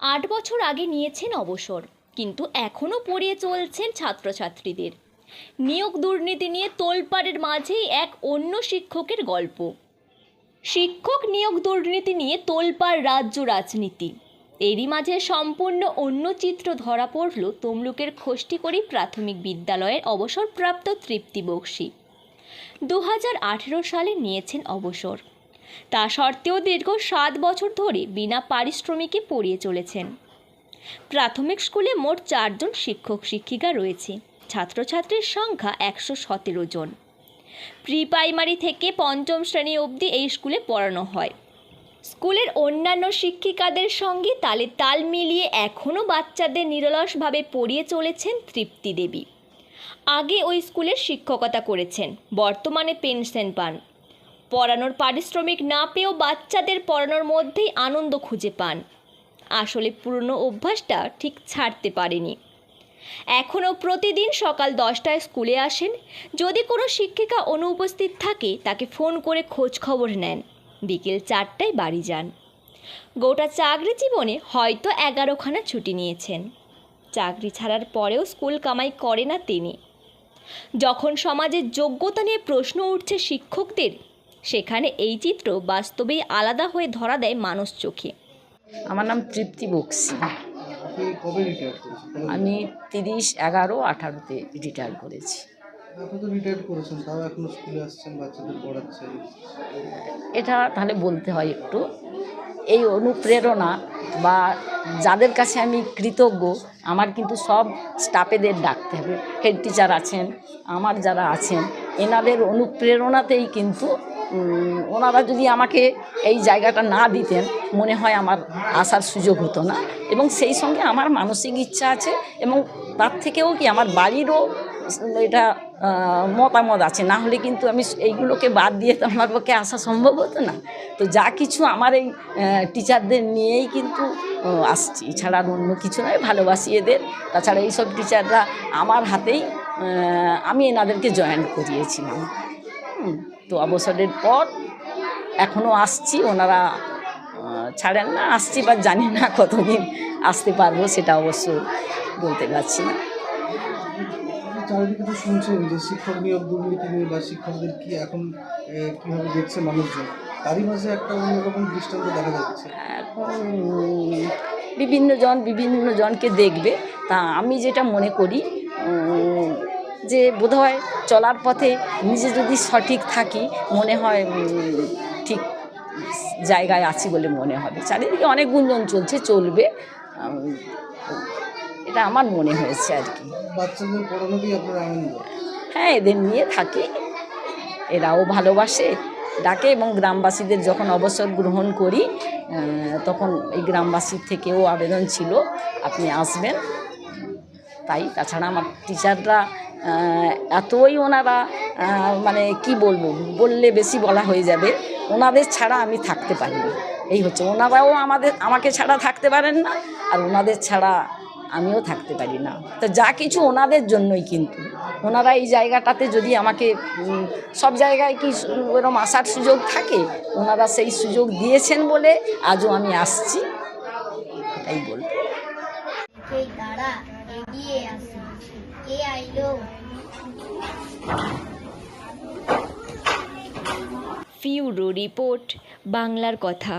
আট বছর আগে নিয়েছেন অবসর, কিন্তু এখনও পড়িয়ে চলছেন ছাত্রছাত্রীদের। নিয়োগ দুর্নীতি নিয়ে তোলপাড়ের মাঝেই এক অন্য শিক্ষকের গল্প। শিক্ষক নিয়োগ দুর্নীতি নিয়ে তোলপাড় রাজ্য রাজনীতি। এরই মাঝে সম্পূর্ণ অন্য চিত্র ধরা পড়ল তমলুকের খষ্টিকড়ি প্রাথমিক বিদ্যালয়ের অবসরপ্রাপ্ত তৃপ্তি বক্সি। দু হাজার আঠেরো সালে নিয়েছেন অবসর। তা সত্ত্বেও দীর্ঘ সাত বছর ধরে বিনা পারিশ্রমিকে পড়িয়ে চলেছেন। প্রাথমিক স্কুলে মোট চারজন শিক্ষক শিক্ষিকা রয়েছে। ছাত্রছাত্রীর সংখ্যা একশো সতেরো জন। প্রি প্রাইমারি থেকে পঞ্চম শ্রেণি অবধি এই স্কুলে পড়ানো হয়। স্কুলের অন্যান্য শিক্ষিকাদের সঙ্গে তালে তাল মিলিয়ে এখনও বাচ্চাদের নিরলসভাবে পড়িয়ে চলেছেন তৃপ্তি দেবী। আগে ওই স্কুলের শিক্ষকতা করেছেন। বর্তমানে পেনশন পান। পড়ানোর পারিশ্রমিক না পেয়েও বাচ্চাদের পড়ানোর মধ্যেই আনন্দ খুঁজে পান। আসলে পুরনো অভ্যাসটা ঠিক ছাড়তে পারেনি। এখনও প্রতিদিন সকাল দশটায় স্কুলে আসেন। যদি কোনো শিক্ষিকা অনুপস্থিত থাকে, তাকে ফোন করে খোঁজ খবর নেন। বিকেল চারটায় বাড়ি যান। গোটা চাকরি জীবনে হয়তো এগারোখানা ছুটি নিয়েছেন। চাকরি ছাড়ার পরেও স্কুল কামাই করে না তিনি। যখন সমাজের যোগ্যতা নিয়ে প্রশ্ন উঠছে শিক্ষকদের সেখানে এই চিত্র বাস্তবেই আলাদা হয়ে ধরা দেয় মানুষ চোখে। আমার নাম তৃপ্তি বক্সি? আমি তিরিশ এগারো আঠারোতে রিটায়ার করেছি। আপনি তো রিটায়ার করেছেন তাও এখনও স্কুলে আসছেন বাচ্চাদের পড়াচ্ছেন। এটা তাহলে বলতে হয় একটু এই অনুপ্রেরণা বা যাদের কাছে আমি কৃতজ্ঞ আমার কিন্তু সব স্টাফেদের ডাকতে হবে। হেড টিচার আছেন আমার যারা আছেন এনাদের অনুপ্রেরণাতেই কিন্তু ওনারা যদি আমাকে এই জায়গাটা না দিতেন, মনে হয় আমার আসার সুযোগ হতো না। এবং সেই সঙ্গে আমার মানসিক ইচ্ছা আছে এবং তার থেকেও কি আমার বাড়িরও এটা মতামত আছে। না হলে কিন্তু আমি এইগুলোকে বাদ দিয়ে তো আমার পক্ষে আসা সম্ভব হতো না। তো যা কিছু আমার এই টিচারদের নিয়েই কিন্তু আসছি। এছাড়া আর অন্য কিছু নয়, ভালোবাসি এদের। তাছাড়া এইসব টিচাররা আমার হাতেই আমি এনাদেরকে জয়েন করিয়েছিলাম। তো অবসরের পর এখনও আসছি ওনারা ছাড়েন না আসছি বা জানি না কতদিন আসতে পারব সেটা অবশ্য বলতে পারছি না। চারিদিকে তো শুনছেন যে শিক্ষক নিয়োগ দুর্নীতি নিয়ে বা শিক্ষকদের কি এখন কীভাবে দেখছে মানুষজন? তারই মাঝে একটা অন্যরকম দৃষ্টান্ত দেখা যাচ্ছে। এখন বিভিন্ন জন বিভিন্ন জনকে দেখবে। তা আমি যেটা মনে করি যে বোধহয় চলার পথে নিজে যদি সঠিক থাকি মনে হয় ঠিক জায়গায় আছি বলে মনে হবে। চারিদিকে অনেক গুঞ্জন চলছে চলবে। এটা আমার মনে হয়েছে আর কি। হ্যাঁ এদের নিয়ে থাকি। এরাও ভালোবাসে ডাকে এবং গ্রামবাসীদের যখন অবসর গ্রহণ করি তখন এই গ্রামবাসীর থেকেও আবেদন ছিল আপনি আসবেন। তাই তাছাড়া আমার টিচাররা এতই ওনারা মানে কি বলব, বললে বেশি বলা হয়ে যাবে, ওনাদের ছাড়া আমি থাকতে পারি না এই হচ্ছে, ওনারাও আমাদের, আমাকে ছাড়া থাকতে পারেন না, আর ওনাদের ছাড়া আমিও থাকতে পারি না। তো যা কিছু ওনাদের জন্যই কিন্তু। ওনারা এই জায়গাটাতে যদি আমাকে সব জায়গায় কি ওরম আসার সুযোগ থাকে? ওনারা সেই সুযোগ দিয়েছেন বলে আজও আমি আসছি। এটাই বলব। তারা আসে কে আইলো ফিউরো রিপোর্ট বাংলার কথা